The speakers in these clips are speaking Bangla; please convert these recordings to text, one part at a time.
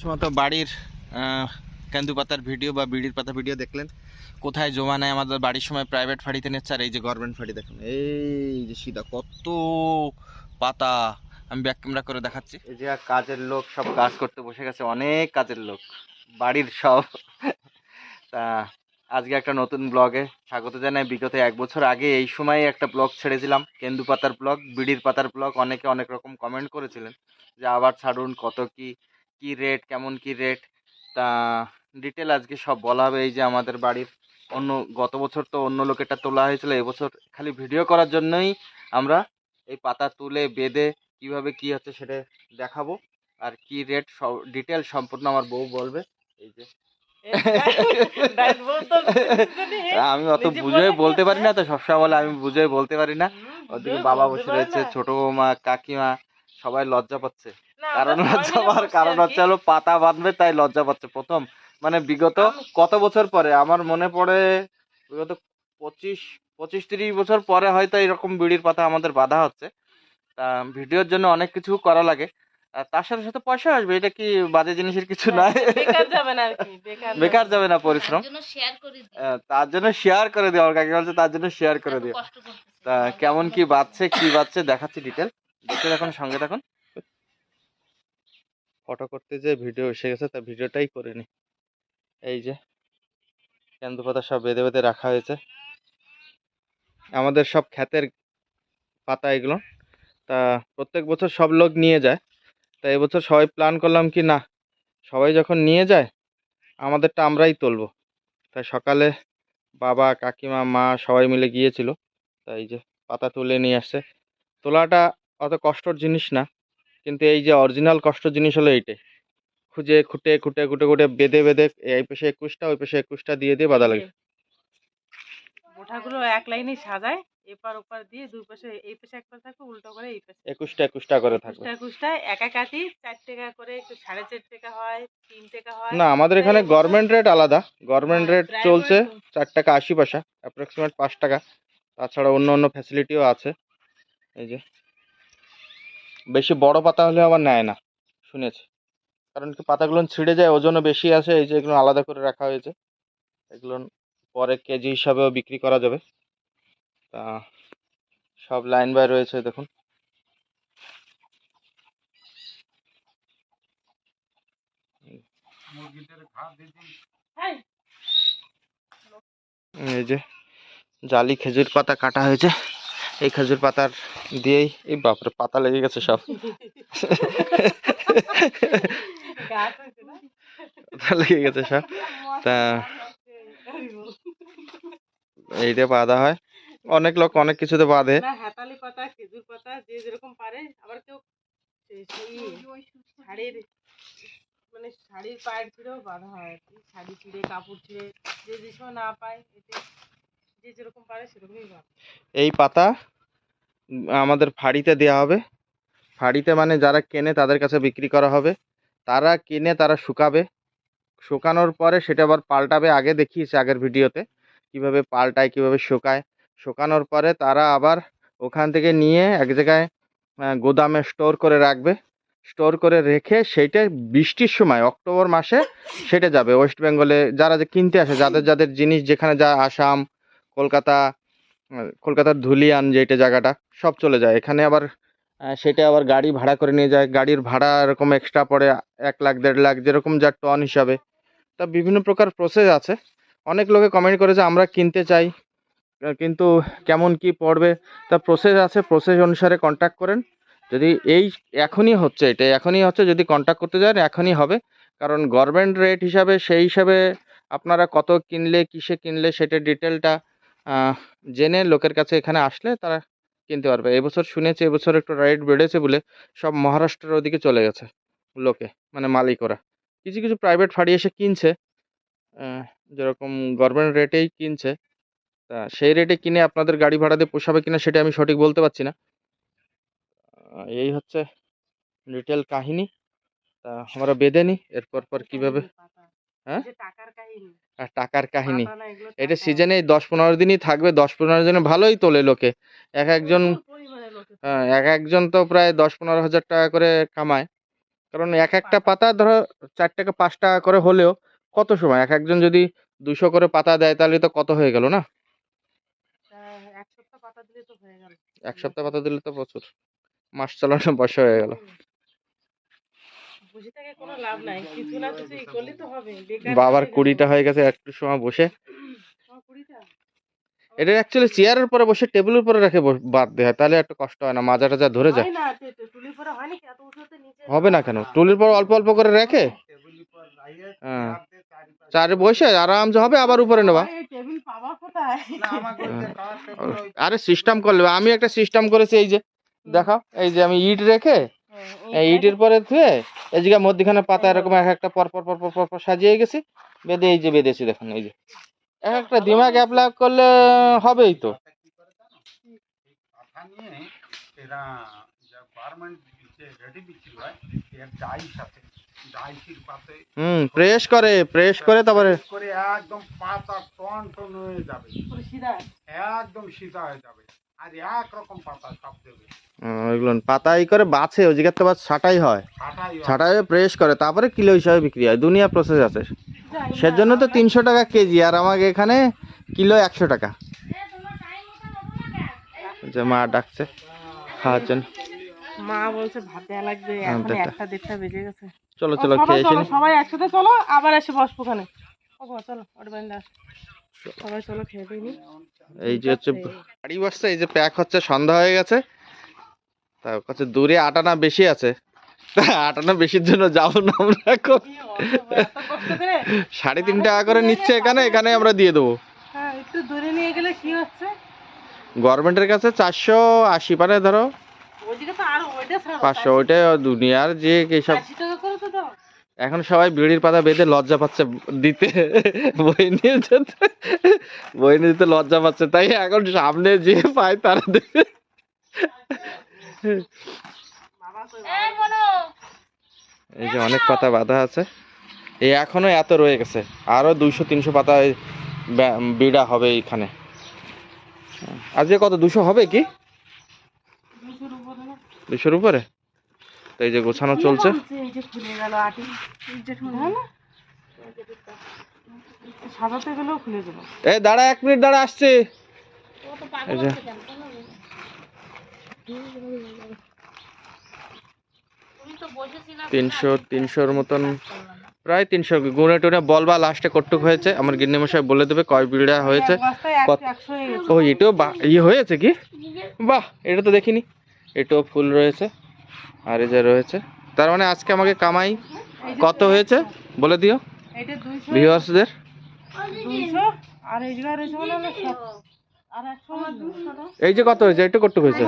সময় বাড়ির কেন্দু পাতার ভিডিও বা বিড়ির পাতা ভিডিও দেখলেন। কোথায় জমা নেয় আমাদের বাড়ির সময় প্রাইভেট ফাঁড়িতে নিচ্ছে, আর এই যে গভর্নমেন্ট ফাঁড়ি দেখুন, এই যে সিধা কত পাতা, আমি ব্যাক ক্যামেরা করে দেখাচ্ছি। এই যে কাজের লোক সব কাজ করতে বসে গেছে, অনেক কাজের লোক, বাড়ির সব। তা আজকে একটা নতুন ব্লগে স্বাগত জানাই। বিগত এক বছর আগে এই সময় একটা ব্লগ ছেড়েছিলাম, কেন্দু পাতার ব্লগ বিড়ির পাতার ব্লগ অনেকে অনেক রকম কমেন্ট করেছিলেন যে আবার ছাড়ুন, কত কি কি রেট কেমন কি রেট তা ডিটেল আজকে সব বলা হবে। এই যে আমাদের বাড়ির অন্য গত বছর তো অন্য লোকেরটা তোলা হয়েছিল। এবছর খালি ভিডিও করার জন্যই আমরা এই পাতা তুলে বেঁধে কীভাবে কি হচ্ছে সেটা দেখাবো। আর কি রেট সব ডিটেল সম্পূর্ণ আমার বউ বলবে। এই যে। আমি অত বুঝে বলতে পারি না। তো সবসময় বলে আমি বুঝে বলতে পারি না। ওদিকে বাবা বসে রয়েছে ছোট মা কাকিমা সবাই লজ্জা পাচ্ছে। কারণ লজ্জা পাওয়ার কারণ হচ্ছে হলো পাতা বাঁধবে তাই লজ্জা পাচ্ছে। প্রথম মানে বিগত কত বছর পরে? আমার মনে পড়ে বিগত পঁচিশ পঁচিশ তিরিশ বছর পরে হয়তো এরকম বিড়ির পাতা আমাদের বাঁধা হচ্ছে। তা ভিডিওর জন্য অনেক কিছু করা লাগে। আর তার সাথে সাথে পয়সা আসবে এটা কি বাজে জিনিসের কিছু নাই? বেকার যাবে না আর কি বেকার বেকার যাবে না পরিশ্রম। তার জন্য শেয়ার করে দিই আহ, তার জন্য শেয়ার করে দিও আমার কাকি বলছে তার জন্য শেয়ার করে দিও। তা কেমন কি বাজছে কি বাজছে দেখাচ্ছি ডিটেল দেখতে দেখুন সঙ্গে থাকুন। ফটো করতে যে ভিডিও এসে গেছে, তা ভিডিওটাই করে নি। এই যে কেন্দু পাতা সব বেঁধে বেঁধে রাখা হয়েছে। আমাদের সব খ্যাতের পাতা এগুলো, তা প্রত্যেক বছর সব লোক নিয়ে যায়। তা এবছর সবাই প্ল্যান করলাম কি না, সবাই যখন নিয়ে যায়, আমাদেরটা আমরাই তুলবো। তাই সকালে বাবা, কাকিমা, মা সবাই মিলে গিয়েছিল। তাই যে পাতা তুলে নিয়ে আসছে। তোলাটা অত কষ্টর জিনিস না। কিন্তু এই যে অরিজিনাল কষ্ট জিনিস হলো এইটাই। খুঁজে খুঁটে খুঁটে খুঁটে খুঁটে বেঁধে বেঁধে এই পাশে একুশটা ওই পাশে একুশটা দিয়ে দিয়ে বাঁধা লাগে। এক লাইনে সাজায় এপার ওপার দিয়ে দুই পাশে এই পাশে এক পাশে থাকবে উল্টো করে এই পাশে। একুশটা একুশটা করে থাকবে। কুষ্টা কুষ্টায় একা কাটি চার টাকা করে সাড়ে চার টাকা হয় তিন টাকা হয় না আমাদের এখানে গভর্নমেন্ট রেট আলাদা। গভর্নমেন্ট হ্যাঁ, রেট চলছে চার টাকা আশি পয়সা অ্যাপ্রক্সিমেট পাঁচ টাকা। তাছাড়া অন্য অন্য ফ্যাসিলিটিও আছে। এই যে বেশি বড় পাতা হলে আবার নেয় না, শুনেছি। কারণ কি পাতাগুলো ছিঁড়ে যায়, ওজনও বেশি আছে এই যে এগুলো আলাদা করে রাখা হয়েছে। এগুলো পরে কেজি হিসাবেও বিক্রি করা যাবে। তা সব লাইন বাই রয়েছে, দেখুন। এই যে জালি খেজুর পাতা কাটা হয়েছে। এই খেজুর পাতার দিয়েই, এই বাপরে, পাতা লেগে গেছে সব। লেগে গেছে সব। তা এইটা বাঁধা হয়। অনেক লোক অনেক কিছুতে বাঁধে। হাতালি পাতা, খেজুর পাতা, যে যেরকম পারে, আবার কেউ শাড়ির মানে শাড়ির পায়ের ছিঁড়েও বাঁধা হয়। শাড়ি ছিঁড়ে, কাপড় ছিঁড়ে, যে যে না পায়, এতে এই পাতা আমাদের ফাঁড়িতে দেওয়া হবে। ফাঁড়িতে মানে যারা কেনে তাদের কাছে বিক্রি করা হবে। তারা কিনে তারা শুকাবে। শুকানোর পরে সেটা আবার পাল্টাবে। আগে দেখিয়েছে আগের ভিডিওতে কীভাবে পাল্টায়, কীভাবে শুকায়। শুকানোর পরে তারা আবার ওখান থেকে নিয়ে এক জায়গায় গোদামে স্টোর করে রাখবে। স্টোর করে রেখে সেইটা বৃষ্টির সময়, অক্টোবর মাসে সেটা যাবে। ওয়েস্ট বেঙ্গলে যারা যে কিনতে আসে, যাদের যাদের জিনিস যেখানে যায় আসাম কলকাতা, কলকাতার ধুলিয়ান যেটা জায়গাটা, সব চলে যায়। এখানে আবার সেটা আবার গাড়ি ভাড়া করে নিয়ে যায়। গাড়ির ভাড়া এরকম এক্সট্রা পড়ে এক লাখ, দেড় লাখ, যেরকম যা টন হিসাবে। তা বিভিন্ন প্রকার প্রসেস আছে। অনেক লোকে কমেন্ট করেছে, আমরা কিনতে চাই কিন্তু কেমন কি পড়বে? তা প্রসেস আছে প্রসেস অনুসারে কন্ট্যাক্ট করেন। যদি এই এখনই হচ্ছে এটা, এখনই হচ্ছে, যদি কন্ট্যাক্ট করতে যান, এখনই হবে। কারণ গভর্নমেন্ট রেট হিসাবে, সেই হিসাবে আপনারা কত কিনলে, কিসে কিনলে, সেটা ডিটেলটা জেনে লোকের কাছে এখানে আসলে তারা কিনতে পারবে এবছর শুনেছি এবছর একটু রেট বেড়েছে বলে সব মহারাষ্ট্রের ওদিকে চলে গেছে লোকে মানে মালিকরা কিছু কিছু প্রাইভেট ফাড়ি এসে কিনছে যেরকম গভর্নমেন্ট রেটেই কিনছে তা সেই রেটে কিনে আপনাদের গাড়ি ভাড়া দিয়ে পোষাবে কিনা সেটা আমি সঠিক বলতে পারছি না এই হচ্ছে ডিটেল কাহিনী তা আমরা বেঁধে নিই এরপর পর কীভাবে। হ্যাঁ? টাকার কাহিনী টাকার কাহিনী। এটা। সিজনে দশ পনেরো দিনই থাকবে দশ পনেরো দিনে ভালোই তোলে লোকে। এক একজন আহ, এক একজন তো প্রায় দশ পনেরো হাজার টাকা করে কামায়। কারণ এক একটা পাতা ধরো চার টাকা পাঁচ টাকা করে হলেও কত সময়? এক একজন যদি দুশো করে পাতা দেয় তাহলে তো কত হয়ে গেল না? এক সপ্তাহ পাতা দিলে তো এক সপ্তাহ পাতা দিলে তো প্রচুর। মাস চালানো পয়সা হয়ে গেল। বসে থেকে কোনো লাভ নাই। কিছু না কিছু করলে তো হবে বেকার বাবার কুড়িটা হয়ে গেছে একটু সময় বসে। এটা অ্যাকচুয়ালি চেয়ারের পরে বসে টেবিলের উপরে রেখে বাদ দেয় হয় তাহলে একটু কষ্ট হয় না মাজা টাজা ধরে যায়। হয় হয় হবে না কেন? টুলির পর অল্প অল্প করে রেখে? হ্যাঁ। চারে বসে আরামসে হবে আবার উপরে নেবা। আরে সিস্টেম করলে আমি একটা সিস্টেম করেছি এই যে দেখাও এই যে আমি ইট রেখে হ্যাঁ, ইটের পরে ধুয়ে এই জায়গা মধ্যখানে পাতা এরকম এক একটা পর পর পর পর পর পর সাজিয়ে গেছি। বেঁধে এই যে বেঁধেছি দেখুন এই যে। এক একটা দিমাগ অ্যাপ্লাই করলে হবেই তো। হয় হুম প্রেস করে প্রেস করে তারপরে করে একদম পাতা টন টন হয়ে যাবে। সিধা। একদম সিধা হয়ে যাবে। আর এক রকম পাতা সব দেবে। ওইগুলো পাতা ই করে বাছে ওই জায়গার তো ছাটাই হয়। ছাটাই প্রেস করে তারপরে কিলো হিসাবে বিক্রি হয় দুনিয়া প্রসেস আছে। সেজন্য তো তিনশো টাকা কেজি আর আমাকে এখানে কিলো একশো টাকা। যে মা ডাকছে খাওয়ার জন্য। মা বলছে ভাত লাগবে হ্যাঁ, এখন একটা দেড়টা বেজে গেছে। চলো চলো খেয়ে এসে সবাই একসাথে চলো আবার এসে বসবো ওখানে। ও চলো ওর সবাই চলো খেয়ে দিই এই যে হচ্ছে বাড়ি বসছে এই যে প্যাক হচ্ছে সন্ধ্যা হয়ে গেছে। তা কাছে দূরে আটানা বেশি আছে। আটানা বেশির জন্য যাব না আমরা এখন। সাড়ে তিন টাকা করে নিচ্ছে এখানে এখানে আমরা দিয়ে দেবো। হ্যাঁ একটু দূরে নিয়ে গেলে কি হচ্ছে? গভর্নমেন্টের কাছে চারশো আশি পারে ধরো। পাঁচশো ওইটা দুনিয়ার যে এইসব এখন সবাই বিড়ির পাতা বেঁধে লজ্জা পাচ্ছে দিতে। বই নিয়ে যেতে বই নিয়ে যেতে লজ্জা পাচ্ছে। তাই এখন সামনে যে পায় তারা দেবে। এই যে অনেক পাতা বাঁধা আছে। এই এখনও এত রয়ে গেছে। আরও দুইশো তিনশো পাতা ব্যা- বিড়া হবে এইখানে। আজকে কত দুশো হবে কি? দুশোর উপরে। তো এই যে গোছানো চলছে। এই যে খুলে গেল আটি। এই যে খুলে গেল সাজাতে গেলেও খুলে গেল এই দাঁড়া এক মিনিট দাঁড়া আসছে। এই যে। তিনশো তিনশোর মতন প্রায় তিনশো গুনে টুনে বল বা লাস্টে কটুক হয়েছে। আমার গিন্নি মশাই বলে দেবে কয় বিড়া হয়েছে। হয়ে ও এটাও বা- ইয়ে হয়েছে কি? বাহ এটা তো দেখিনি। এটাও ফুল রয়েছে। আর এই যে রয়েছে। তার মানে আজকে আমাকে কামাই কত হয়েছে? বলে দিও। ভিউয়ার্সদের। আর এই যে কত হয়েছে? এটা কটুক হয়েছে।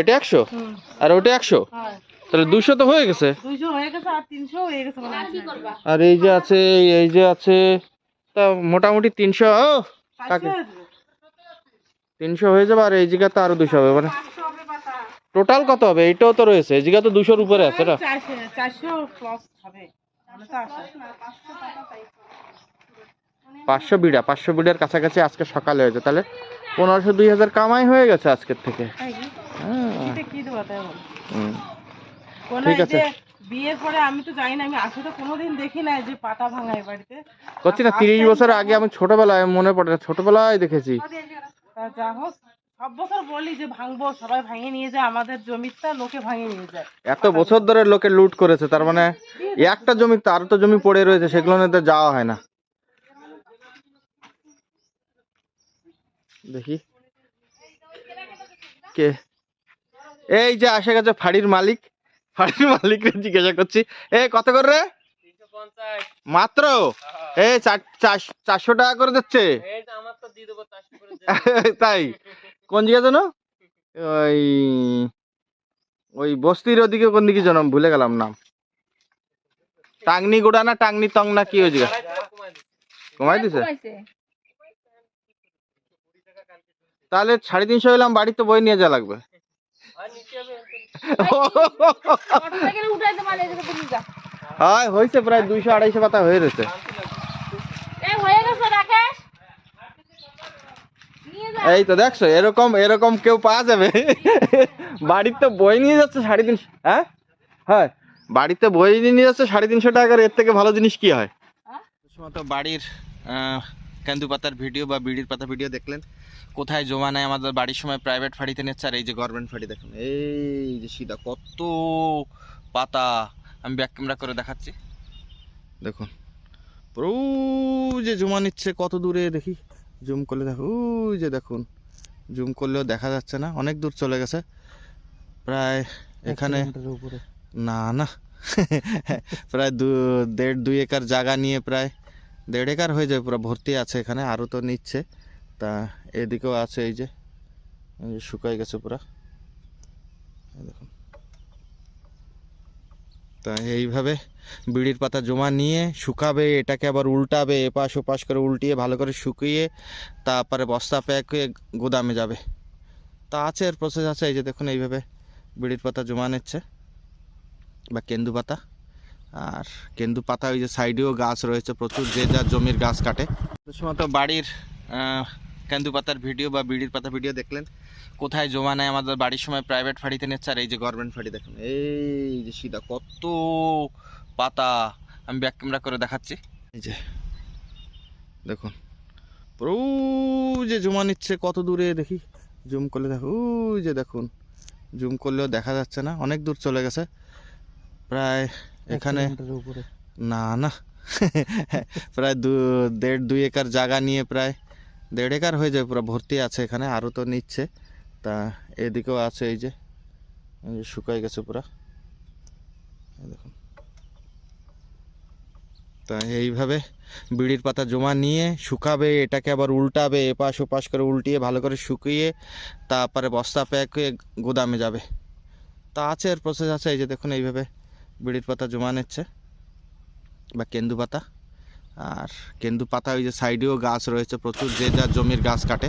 এটা একশো? আর ওটা একশো? হ্যাঁ। তাহলে দুশো তো হয়ে গেছে। হয়ে আর তিনশো হয়ে গেছে মনে হয়। আর এই যে আছে এই যে আছে তা মোটামুটি তিনশো। তিনশো হয়ে যাবে আর এই জায়গা তো আরও দুশো হবে মানে পাঁচশো হবে পাতা। টোটাল কত হবে? এইটাও তো রয়েছে এই জায়গা তো দুশোর উপরে আছে না চারশো চারশো প্লাস হবে মানে তো আছে। পাঁচশো বিড়া পাঁচশো বিড়ার কাছাকাছি আজকে সকালে হয়েছে তাহলে পনেরোশো দুই হাজার কামাই হয়ে গেছে আজকের থেকে? হ্যাঁ, এটা কি দেবো তাই বলো? হুম। কোনো ঠিক আছে। বিয়ের পরে আমি তো জানি না আমি আসলে কোনোদিন দেখি না যে পাতা ভাঙায় বাড়িতে করছি না তিরিশ বছর আগে আমি ছোটবেলায় মনে পড়ে না, ছোটবেলায় দেখেছি যা হোক সব বছর বলি যে ভাঙবো সবাই ভাঙিয়ে নিয়ে যায় আমাদের জমিটা লোকে ভাঙিয়ে নিয়ে যায় এত বছর ধরে লোকে লুট করেছে তার মানে একটা জমি তার তো জমি পড়ে রয়েছে সেগুলো যাওয়া হয় না দেখি। কে? এই যে আসে গেছে ফাড়ির মালিক। ফাড়ির মালিককে জিজ্ঞাসা করছি এ কত করে রে? মাত্র? এই চার- চার- চারশো টাকা করে দিচ্ছে? তাই? কোন দিকে যেন? ওই ওই বস্তির ওদিকে কোন দিকে যেন ভুলে গেলাম নাম। টাংনি গোড়া না টাংনি তং না কি ওই জায়গা কমাই দিছে? তাহলে সাড়ে তিনশো এলাম বাড়িতে বই নিয়ে যা লাগবে। হয় হয়েছে প্রায় দুইশো আড়াইশো পাতা হয়ে গেছে এই তো দেখছ এরকম এরকম কেউ পাওয়া যাবে। বাড়ির তো বই নিয়ে যাচ্ছে সাড়ে তিনশো হ্যাঁ? হয় বাড়িতে বই নিয়ে যাচ্ছে সাড়ে তিনশো টাকার এর থেকে ভালো জিনিস কি হয়? হ্যাঁ? বাড়ির কেন্দু পাতার ভিডিও বা বিড়ির পাতা ভিডিও দেখলেন। কোথায় জমা নেয় আমাদের বাড়ির সময় প্রাইভেট ফাঁড়িতে নিচ্ছে আর এই যে গভর্নমেন্ট ফাঁড়ি দেখুন। এই যে সিধা কত পাতা। আমি ব্যাক ক্যামেরা করে দেখাচ্ছি। দেখুন পুরো যে জমা নিচ্ছে কত দূরে দেখি। জুম করলে দেখো যে দেখুন। জুম করলেও দেখা যাচ্ছে না অনেক দূর চলে গেছে। প্রায় এখানে না না। প্রায় দু দেড় দুই একর জায়গা নিয়ে প্রায় দেড় হয়ে যাবে, পুরো ভর্তি আছে এখানে, আরও তো নিচ্ছে। তা এদিকেও আছে এই যে এই যে শুকাই গেছে পুরা। দেখুন। তা এইভাবে বিড়ির পাতা জমা নিয়ে শুকাবে, এটাকে আবার উল্টাবে, এপাশ ওপাশ করে উল্টিয়ে ভালো করে শুকিয়ে তারপরে বস্তা প্যাক হয়ে গোদামে যাবে। তা আছে এর প্রসেস আছে, এই যে দেখুন এইভাবে বিড়ির পাতা জমা নিচ্ছে। বা কেন্দু পাতা আর কেন্দু পাতা, ওই যে সাইডেও গাছ রয়েছে প্রচুর, যে যার জমির গাছ কাটে। সময় তো বাড়ির কেন্দু পাতার ভিডিও বা বিড়ির পাতা ভিডিও দেখলেন। কোথায় জমা নেয় আমাদের বাড়ির সময় প্রাইভেট ফাঁড়িতে নিচ্ছে আর এই যে গভর্নমেন্ট ফাঁড়ি দেখুন। এই যে সিধা, কত পাতা আমি ব্যাক ক্যামেরা করে দেখাচ্ছি। এই যে, দেখুন পুরো যে জমা নিচ্ছে, কত দূরে, দেখি জুম করলে দেখো যে দেখুন জুম করলেও দেখা যাচ্ছে না, অনেক দূর চলে গেছে। প্রায় এখানে না না। প্রায় দু দেড় দুই একর জায়গা নিয়ে প্রায় দেড় একর হয়ে যাবে পুরো ভর্তি আছে এখানে আরও তো নিচ্ছে। তা এদিকেও আছে এই যে এই যে শুকাই গেছে পুরো। দেখুন। তা এইভাবে বিড়ির পাতা জমা নিয়ে শুকাবে এটাকে আবার উল্টাবে এপাশ ওপাশ করে উল্টিয়ে ভালো করে শুকিয়ে তারপরে বস্তা প্যাক হয়ে গোদামে যাবে। তা আছে এর প্রসেস আছে এই যে দেখুন এইভাবে বিড়ির পাতা জমা নিচ্ছে বা কেন্দু পাতা। আর কেন্দু পাতা ওই যে সাইডেও গাছ রয়েছে প্রচুর, যে যার জমির গাছ কাটে।